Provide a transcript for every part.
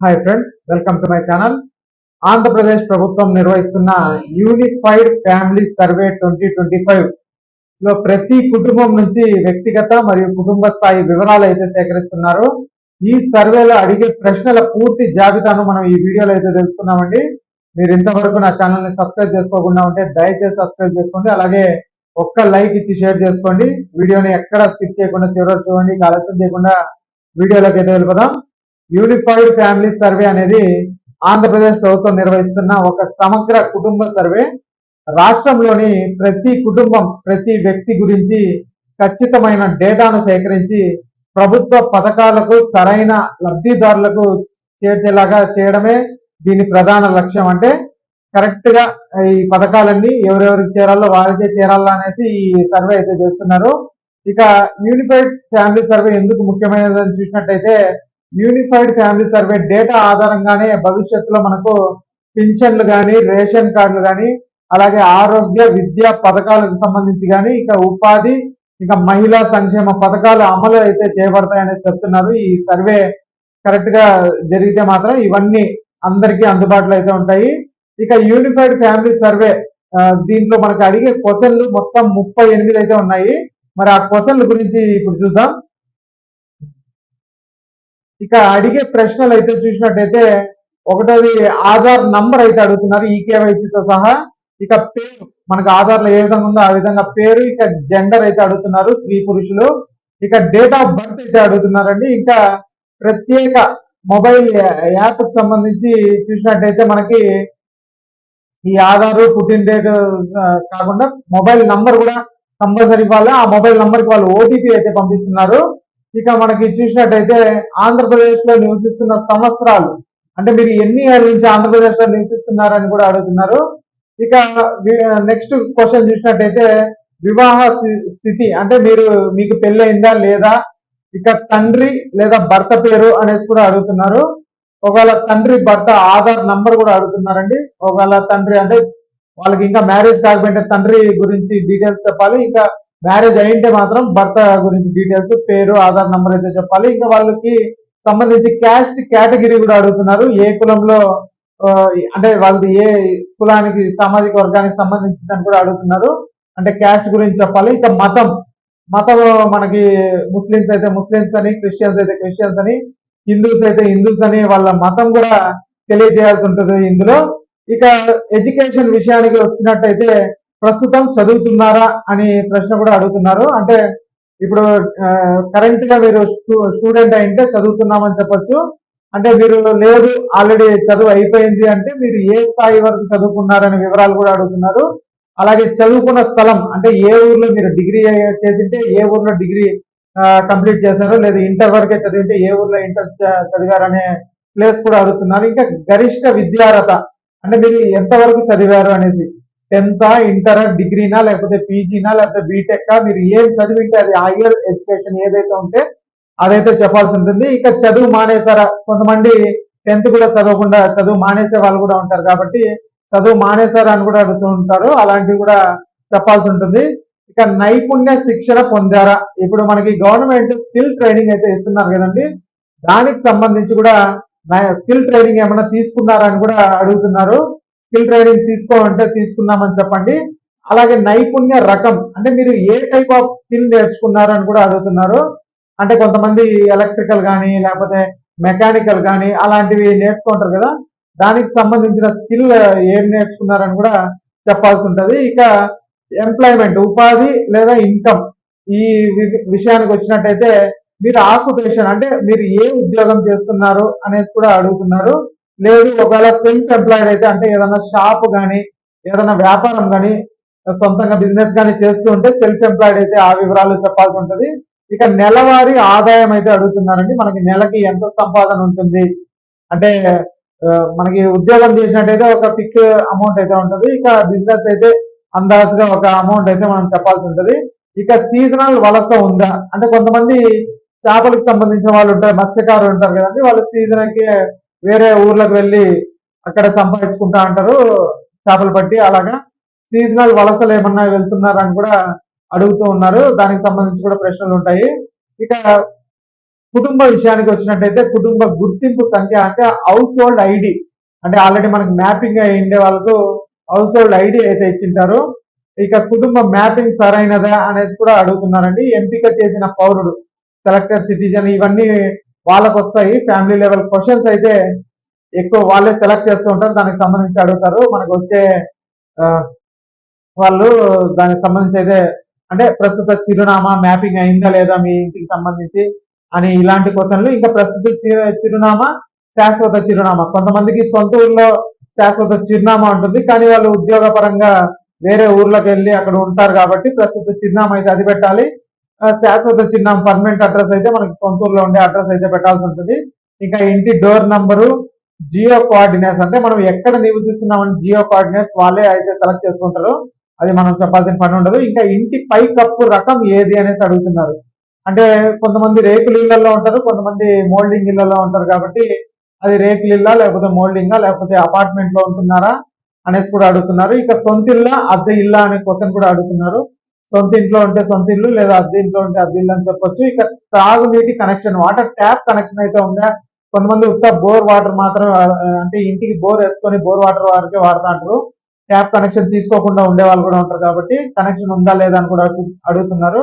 Hi friends welcome to my channel Andhra Pradesh ప్రభుత్వం నిర్వహిస్తున్న unified family survey twenty twenty ఫైవ్లో ప్రతి కుటుంబం నుంచి వ్యక్తిగత మరియు కుటుంబ స్థాయి వివరాలు అయితే సేకరిస్తున్నారు. ఈ సర్వేలో అడిగే ప్రశ్నల పూర్తి జాబితాను మనం ఈ వీడియోలో అయితే తెలుసుకుందామండి. మీరు ఇంతవరకు నా ఛానల్ని సబ్స్క్రైబ్ చేసుకోకుండా ఉంటే దయచేసి సబ్స్క్రైబ్ చేసుకోండి. అలాగే ఒక్క లైక్ ఇచ్చి షేర్ చేసుకోండి. వీడియోని ఎక్కడ స్కిప్ చేయకుండా చివరి చూడండి. ఆలస్యం చేయకుండా వీడియోలోకి అయితే వెళ్ళిపోదాం. యూనిఫైడ్ ఫ్యామిలీ సర్వే అనేది ఆంధ్రప్రదేశ్ ప్రభుత్వం నిర్వహిస్తున్న ఒక సమగ్ర కుటుంబ సర్వే. రాష్ట్రంలోని ప్రతి కుటుంబం ప్రతి వ్యక్తి గురించి ఖచ్చితమైన డేటాను సేకరించి ప్రభుత్వ పథకాలకు సరైన లబ్ధిదారులకు చేర్చేలాగా చేయడమే దీని ప్రధాన లక్ష్యం. అంటే కరెక్ట్గా ఈ పథకాలన్నీ ఎవరెవరికి చేరాలో వారికే చేరాలో అనేసి ఈ సర్వే అయితే చేస్తున్నారు. ఇక యూనిఫైడ్ ఫ్యామిలీ సర్వే ఎందుకు ముఖ్యమైనదని చూసినట్టయితే యూనిఫైడ్ ఫ్యామిలీ సర్వే డేటా ఆధారంగానే భవిష్యత్తులో మనకు పింఛన్లు కానీ రేషన్ కార్డులు కానీ అలాగే ఆరోగ్య విద్యా పథకాలకు సంబంధించి కానీ ఇక ఉపాధి ఇక మహిళా సంక్షేమ పథకాలు అమలు అయితే చేయబడతాయని చెప్తున్నారు. ఈ సర్వే కరెక్ట్గా జరిగితే మాత్రం ఇవన్నీ అందరికీ అందుబాటులో అయితే ఉంటాయి. ఇక యూనిఫైడ్ ఫ్యామిలీ సర్వే దీంట్లో మనకు అడిగే క్వశ్చన్లు మొత్తం ముప్పై ఎనిమిది అయితే ఉన్నాయి. మరి ఆ క్వశ్చన్ల గురించి ఇప్పుడు చూద్దాం. ఇక అడిగే ప్రశ్నలు అయితే చూసినట్టయితే ఒకటోది ఆధార్ నంబర్ అయితే అడుగుతున్నారు ఈ కేవైసీతో సహా. ఇక పేరు మనకు ఆధార్లో ఏ విధంగా ఉందో ఆ విధంగా పేరు ఇక జెండర్ అయితే అడుగుతున్నారు స్త్రీ పురుషులు. ఇక డేట్ ఆఫ్ బర్త్ అయితే అడుగుతున్నారండి. ఇంకా ప్రత్యేక మొబైల్ యాప్కి సంబంధించి చూసినట్టయితే మనకి ఈ ఆధార్ పుట్టిన డేట్ కాకుండా మొబైల్ నంబర్ కూడా కంపల్సరీ ఇవ్వాలి. ఆ మొబైల్ నంబర్కి వాళ్ళు ఓటీపీ అయితే పంపిస్తున్నారు. ఇక మనకి చూసినట్టయితే ఆంధ్రప్రదేశ్లో నివసిస్తున్న సంవత్సరాలు అంటే మీరు ఎన్ని ఏళ్ళ నుంచి ఆంధ్రప్రదేశ్లో నివసిస్తున్నారని కూడా అడుగుతున్నారు. ఇక నెక్స్ట్ క్వశ్చన్ చూసినట్టయితే వివాహ స్థితి అంటే మీరు మీకు పెళ్ళయిందా లేదా ఇక తండ్రి లేదా భర్త పేరు అనేసి కూడా అడుగుతున్నారు. ఒకవేళ తండ్రి భర్త ఆధార్ నంబర్ కూడా అడుగుతున్నారండి. ఒకవేళ తండ్రి అంటే వాళ్ళకి ఇంకా మ్యారేజ్ కాకపోయింటే తండ్రి గురించి డీటెయిల్స్ చెప్పాలి. ఇంకా మ్యారేజ్ అయింటే మాత్రం భర్త గురించి డీటెయిల్స్ పేరు ఆధార్ నంబర్ అయితే చెప్పాలి. ఇంకా వాళ్ళకి సంబంధించి క్యాస్ట్ కేటగిరీ కూడా అడుగుతున్నారు. ఏ కులంలో అంటే వాళ్ళది ఏ కులానికి సామాజిక వర్గానికి సంబంధించిందని కూడా అడుగుతున్నారు. అంటే క్యాస్ట్ గురించి చెప్పాలి. ఇక మతం. మతం మనకి ముస్లిమ్స్ అయితే ముస్లిమ్స్ అని క్రిస్టియన్స్ అయితే క్రిస్టియన్స్ అని హిందూస్ అయితే హిందూస్ అని వాళ్ళ మతం కూడా తెలియజేయాల్సి ఉంటుంది ఇందులో. ఇక ఎడ్యుకేషన్ విషయానికి వచ్చినట్టయితే ప్రస్తుతం చదువుతున్నారా అని ప్రశ్న కూడా అడుగుతున్నారు. అంటే ఇప్పుడు కరెంట్గా మీరు స్టూడెంట్ అయింటే చదువుతున్నామని చెప్పొచ్చు. అంటే మీరు లేదు ఆల్రెడీ చదువు అయిపోయింది అంటే మీరు ఏ స్థాయి వరకు చదువుకున్నారనే వివరాలు కూడా అడుగుతున్నారు. అలాగే చదువుకున్న స్థలం అంటే ఏ ఊర్లో మీరు డిగ్రీ చేసింటే ఏ ఊర్లో డిగ్రీ కంప్లీట్ చేశారు లేదా ఇంటర్ వరకే చదివింటే ఏ ఊర్లో ఇంటర్ చదివారనే ప్లేస్ కూడా అడుగుతున్నారు. ఇంకా గరిష్ట విద్యార్హత అంటే మీరు ఎంతవరకు చదివారు అనేసి. టెన్త్ ఇంటర్ డిగ్రీనా లేకపోతే పీజీనా లేకపోతే బీటెక్ మీరు ఏం చదివింటే అది హైయర్ ఎడ్యుకేషన్ ఏదైతే ఉంటే అదైతే చెప్పాల్సి ఉంటుంది. ఇక చదువు మానేసారా కొంతమంది టెన్త్ కూడా చదవకుండా చదువు మానేసే వాళ్ళు కూడా ఉంటారు కాబట్టి చదువు మానేశారా అని కూడా అడుగుతూ ఉంటారు. అలాంటివి కూడా చెప్పాల్సి ఉంటుంది. ఇక నైపుణ్య శిక్షణ పొందారా? ఇప్పుడు మనకి గవర్నమెంట్ స్కిల్ ట్రైనింగ్ అయితే ఇస్తున్నారు కదండి. దానికి సంబంధించి కూడా స్కిల్ ట్రైనింగ్ ఏమైనా తీసుకున్నారా అని కూడా అడుగుతున్నారు. స్కిల్ ట్రైనింగ్ తీసుకోమంటే తీసుకున్నామని చెప్పండి. అలాగే నైపుణ్య రకం అంటే మీరు ఏ టైప్ ఆఫ్ స్కిల్ నేర్చుకున్నారు అని కూడా అడుగుతున్నారు. అంటే కొంతమంది ఎలక్ట్రికల్ కానీ లేకపోతే మెకానికల్ కానీ అలాంటివి నేర్చుకుంటారు కదా. దానికి సంబంధించిన స్కిల్ ఏం నేర్చుకున్నారని కూడా చెప్పాల్సి ఉంటుంది. ఇక ఎంప్లాయ్మెంట్ ఉపాధి లేదా ఇన్కమ్ ఈ విషయానికి వచ్చినట్టయితే మీరు ఆక్యుపేషన్ అంటే మీరు ఏ ఉద్యోగం చేస్తున్నారు అనేసి కూడా అడుగుతున్నారు. లేదు ఒకవేళ సెల్ఫ్ ఎంప్లాయిడ్ అయితే అంటే ఏదైనా షాప్ కానీ ఏదైనా వ్యాపారం కానీ సొంతంగా బిజినెస్ కానీ చేస్తూ ఉంటే సెల్ఫ్ ఎంప్లాయిడ్ అయితే ఆ వివరాలు చెప్పాల్సి ఉంటుంది. ఇక నెలవారీ ఆదాయం అయితే అడుగుతున్నారండి. మనకి నెలకి ఎంత సంపాదన ఉంటుంది? అంటే మనకి ఉద్యోగం చేసినట్టయితే ఒక ఫిక్స్ అమౌంట్ అయితే ఉంటుంది. ఇక బిజినెస్ అయితే అందాజుగా ఒక అమౌంట్ అయితే మనం చెప్పాల్సి ఉంటుంది. ఇక సీజనల్ వలస ఉందా? అంటే కొంతమంది చేపలకు సంబంధించిన వాళ్ళు ఉంటారు మత్స్యకారులు ఉంటారు కదండి. వాళ్ళు సీజన్కి వేరే ఊర్లకు వెళ్ళి అక్కడ సంపాదించుకుంటా అంటారు. చేపలు పట్టి అలాగా సీజనల్ వలసలు ఏమన్నా వెళ్తున్నారని కూడా అడుగుతూ ఉన్నారు. దానికి సంబంధించి కూడా ప్రశ్నలు ఉంటాయి. ఇక కుటుంబ విషయానికి వచ్చినట్టయితే కుటుంబ గుర్తింపు సంఖ్య అంటే హౌస్ హోల్డ్ ఐడి అంటే ఆల్రెడీ మనకి మ్యాపింగ్ అయి ఉండే వాళ్ళకు హౌస్ హోల్డ్ ఐడి అయితే ఇచ్చింటారు. ఇక కుటుంబ మ్యాపింగ్ సరైనదా అనేది కూడా అడుగుతున్నారండి. ఎంపిక చేసిన పౌరుడు సెలెక్టెడ్ సిటిజన్ ఇవన్నీ వాళ్ళకు వస్తాయి ఫ్యామిలీ లెవెల్ క్వశ్చన్స్ అయితే ఎక్కువ వాళ్ళే సెలెక్ట్ చేస్తూ ఉంటారు. దానికి సంబంధించి అడుగుతారు. మనకు వచ్చే వాళ్ళు దానికి సంబంధించి అయితే అంటే ప్రస్తుత చిరునామా మ్యాపింగ్ అయిందా లేదా మీ ఇంటికి సంబంధించి అని ఇలాంటి క్వశ్చన్లు ఇంకా ప్రస్తుత చిరునామా శాశ్వత చిరునామా. కొంతమందికి సొంత ఊర్లో శాశ్వత చిరునామా ఉంటుంది. కానీ వాళ్ళు ఉద్యోగపరంగా వేరే ఊర్లోకి వెళ్ళి అక్కడ ఉంటారు కాబట్టి ప్రస్తుత చిరునామా అయితే అది పెట్టాలి శాశ్వత చిరునామా పర్మనెంట్ అడ్రస్ అయితే మనకి సొంతూరులో ఉండే అడ్రస్ అయితే పెట్టాల్సి ఉంటుంది. ఇంకా ఇంటి డోర్ నంబరు జియో కోఆర్డినేట్స్. అంటే మనం ఎక్కడ నివసిస్తున్నామని జియో కోఆర్డినేట్స్ వాళ్ళే అయితే సెలెక్ట్ చేసుకుంటారు. అది మనం చెప్పాల్సిన పని ఉండదు. ఇంకా ఇంటి పై కప్పు రకం ఏది అనేసి అడుగుతున్నారు. అంటే కొంతమంది రేకులు ఇళ్ళలో ఉంటారు కొంతమంది మోల్డింగ్ ఇళ్ళలో ఉంటారు కాబట్టి అది రేకులు ఇల్లా లేకపోతే మోల్డింగా లేకపోతే అపార్ట్మెంట్లో ఉంటున్నారా అనేసి కూడా అడుగుతున్నారు. ఇక సొంత ఇల్లా అద్దె ఇల్లా అనే క్వశ్చన్ కూడా అడుగుతున్నారు. సొంత ఇంట్లో ఉంటే సొంత ఇల్లు లేదా అద్దె ఇంట్లో ఉంటే అద్దె ఇల్లు అని చెప్పొచ్చు. ఇక తాగునీటి కనెక్షన్ వాటర్ ట్యాప్ కనెక్షన్ అయితే ఉందా? కొంతమంది ఉత్త బోర్ వాటర్ మాత్రం అంటే ఇంటికి బోర్ వేసుకొని బోర్ వాటర్ వారికే వాడుతా అంటారు. ట్యాప్ కనెక్షన్ తీసుకోకుండా ఉండే వాళ్ళు కూడా ఉంటారు కాబట్టి కనెక్షన్ ఉందా లేదా అని కూడా అడుగుతున్నారు.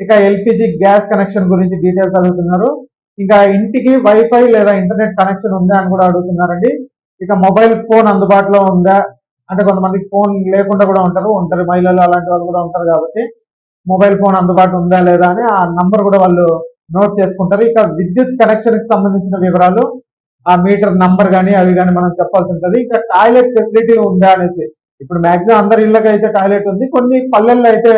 ఇక ఎల్పిజి గ్యాస్ కనెక్షన్ గురించి డీటెయిల్స్ అడుగుతున్నారు. ఇంకా ఇంటికి వైఫై లేదా ఇంటర్నెట్ కనెక్షన్ ఉందా అని కూడా అడుగుతున్నారండి. ఇక మొబైల్ ఫోన్ అందుబాటులో ఉందా? అంటే కొంతమందికి ఫోన్ లేకుండా కూడా ఉంటారు ఉంటారు మహిళలు అలాంటి వాళ్ళు కూడా ఉంటారు కాబట్టి మొబైల్ ఫోన్ అందుబాటు ఉందా లేదా అని ఆ నంబర్ కూడా వాళ్ళు నోట్ చేసుకుంటారు. ఇక విద్యుత్ కనెక్షన్కి సంబంధించిన వివరాలు ఆ మీటర్ నంబర్ కానీ అవి కానీ మనం చెప్పాల్సి ఉంటుంది. ఇంకా టాయిలెట్ ఫెసిలిటీ ఉందా అనేసి ఇప్పుడు మాక్సిమం అందరి ఇళ్ళకి అయితే టాయిలెట్ ఉంది. కొన్ని పల్లెల్లో అయితే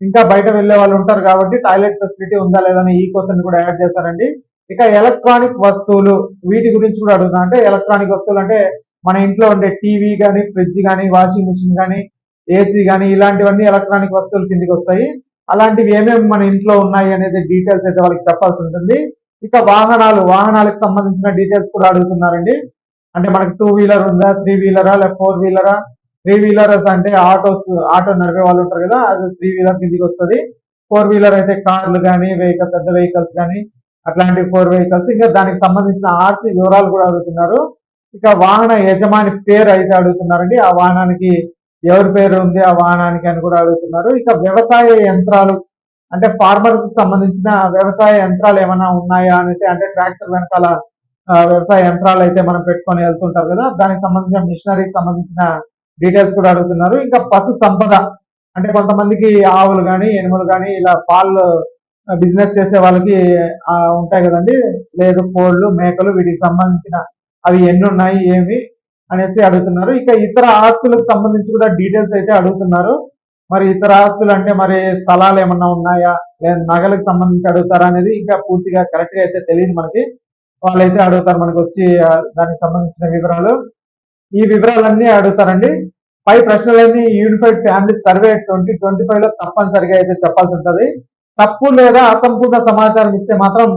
ఇంకా బయట వెళ్ళే వాళ్ళు ఉంటారు కాబట్టి టాయిలెట్ ఫెసిలిటీ ఉందా లేదా అని ఈ క్వశ్చన్ కూడా యాడ్ చేశారండి. ఇక ఎలక్ట్రానిక్ వస్తువులు వీటి గురించి కూడా అడుగుతున్నా. అంటే ఎలక్ట్రానిక్ వస్తువులు అంటే మన ఇంట్లో ఉండే టీవీ కానీ ఫ్రిడ్జ్ కానీ వాషింగ్ మిషన్ కానీ ఏసీ కానీ ఇలాంటివన్నీ ఎలక్ట్రానిక్ వస్తువులు కిందికి వస్తాయి. అలాంటివి ఏమేమి మన ఇంట్లో ఉన్నాయి అనేది డీటెయిల్స్ అయితే వాళ్ళకి చెప్పాల్సి ఉంటుంది. ఇక వాహనాలు వాహనాలకు సంబంధించిన డీటెయిల్స్ కూడా అడుగుతున్నారండి. అంటే మనకి టూ వీలర్ ఉందా త్రీ వీలరా లేదా ఫోర్ వీలరా? త్రీ వీలర్స్ అంటే ఆటోస్ ఆటో నడిపే వాళ్ళు ఉంటారు కదా అది త్రీ వీలర్ కిందికి వస్తుంది. ఫోర్ వీలర్ అయితే కార్లు కానీ వెహికల్ పెద్ద వెహికల్స్ కానీ అట్లాంటి ఫోర్ వెహికల్స్. ఇంకా దానికి సంబంధించిన ఆర్సీ వివరాలు కూడా అడుగుతున్నారు. ఇక వాహన యజమాని పేరు అయితే అడుగుతున్నారండి. ఆ వాహనానికి ఎవరి పేరు ఉంది ఆ వాహనానికి అని కూడా అడుగుతున్నారు. ఇక వ్యవసాయ యంత్రాలు అంటే ఫార్మర్స్కి సంబంధించిన వ్యవసాయ యంత్రాలు ఏమైనా ఉన్నాయా అనేసి అంటే ట్రాక్టర్ వెనకాల వ్యవసాయ యంత్రాలు అయితే మనం పెట్టుకొని వెళ్తుంటారు కదా. దానికి సంబంధించిన మిషనరీకి సంబంధించిన డీటెయిల్స్ కూడా అడుగుతున్నారు. ఇంకా పశు సంపద అంటే కొంతమందికి ఆవులు కానీ ఎనుములు కానీ ఇలా పాలు బిజినెస్ చేసే వాళ్ళకి ఉంటాయి కదండి. లేదు కోళ్ళు మేకలు వీటికి సంబంధించిన అవి ఎన్ని ఉన్నాయి ఏమి అనేసి అడుగుతున్నారు. ఇక ఇతర ఆస్తులకు సంబంధించి కూడా డీటెయిల్స్ అయితే అడుగుతున్నారు. మరి ఇతర ఆస్తులు అంటే మరి స్థలాలు ఏమన్నా ఉన్నాయా? లేదా నగలకు సంబంధించి అడుగుతారా అనేది ఇంకా పూర్తిగా కరెక్ట్గా అయితే తెలియదు మనకి. వాళ్ళైతే అడుగుతారు మనకి వచ్చి దానికి సంబంధించిన వివరాలు. ఈ వివరాలన్నీ అడుగుతారండి. పై ప్రశ్నలన్నీ unified family survey twenty twenty ఫైవ్లో తప్పనిసరిగా అయితే చెప్పాల్సి ఉంటుంది. తప్పు లేదా అసంపూర్ణ సమాచారం ఇస్తే మాత్రం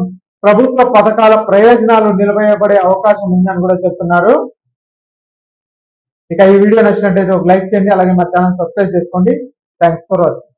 ప్రభుత్వ పథకాల ప్రయోజనాలు నిలవేయబడే అవకాశం ఉందని కూడా చెప్తున్నారు. ఇక ఈ వీడియో నచ్చినట్టయితే ఒక లైక్ చేయండి అలాగే మా ఛానల్ సబ్స్క్రైబ్ చేసుకోండి. Thanks for watching